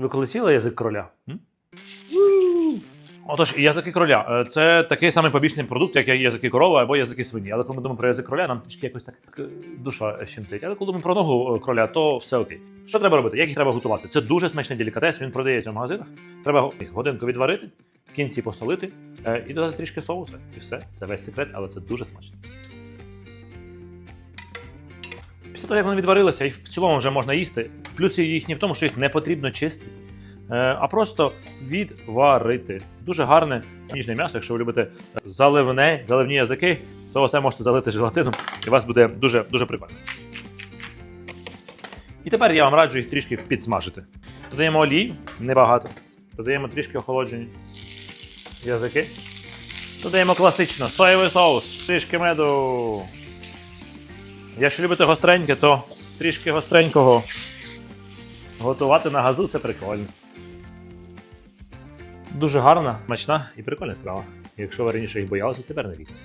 Ви коли сіли язик кроля? М? Отож, язики кроля Е, це такий самий побічний продукт, як язики корови або язики свині. Але коли ми думаємо про язик кроля, нам трішки якось так душа щемтить. Але коли думаємо про ногу е, кроля, то все окей. Що треба робити? Як їх треба готувати? Це дуже смачний делікатес, він продається в магазинах. Треба їх годинку відварити, в кінці посолити е, і додати трішки соусу. І все. Це весь секрет, але це дуже смачно. Після того, як вони відварилися, їх в цілому вже можна їсти. Плюс їхні в тому, що їх не потрібно чистити, е, а просто відварити. Дуже гарне ніжне м'ясо. Якщо ви любите заливне, заливні язики, то це можете залити желатином, і у вас буде дуже, дуже прикольно. І тепер я вам раджу їх трішки підсмажити. Додаємо олію, небагато. Додаємо трішки охолоджені язики. Додаємо класично соєвий соус, трішки меду. Якщо любите гостреньке, то трішки гостренького. Готувати на газу це прикольно. Дуже гарна, смачна і прикольна страва. Якщо ви раніше їх боялися, тепер не бійтеся.